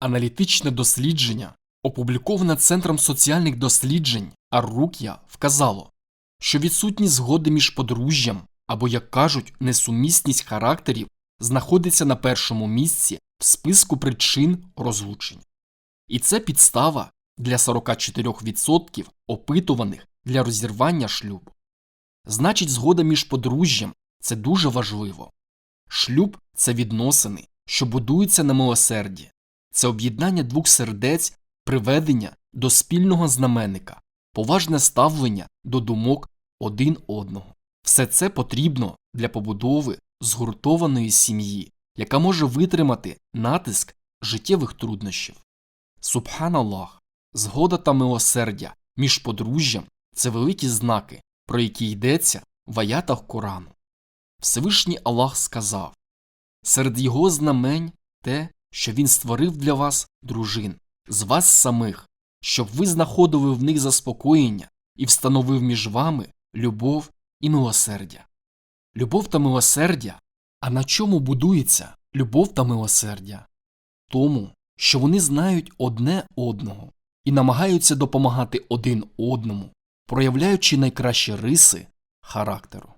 Аналітичне дослідження, опубліковане Центром соціальних досліджень Аррук'я, вказало, що відсутність згоди між подружжям або, як кажуть, несумісність характерів знаходиться на першому місці в списку причин розлучень. І це підстава для 44% опитуваних для розірвання шлюбу. Значить, згода між подружжям це дуже важливо. Шлюб це відносини, що будуються на милосерді, це об'єднання двох сердець, приведення до спільного знаменника, поважне ставлення до думок один одного. Все це потрібно для побудови згуртованої сім'ї, яка може витримати натиск життєвих труднощів. Субханаллах, згода та милосердя між подружжям це великі знаки, про які йдеться в аятах Корану. Всевишній Аллах сказав серед його знамень те, що він створив для вас дружин, з вас самих, щоб ви знаходили в них заспокоєння і встановив між вами любов і милосердя. Любов та милосердя. А на чому будується любов та милосердя? Тому, що вони знають одне одного і намагаються допомагати один одному, проявляючи найкращі риси характеру.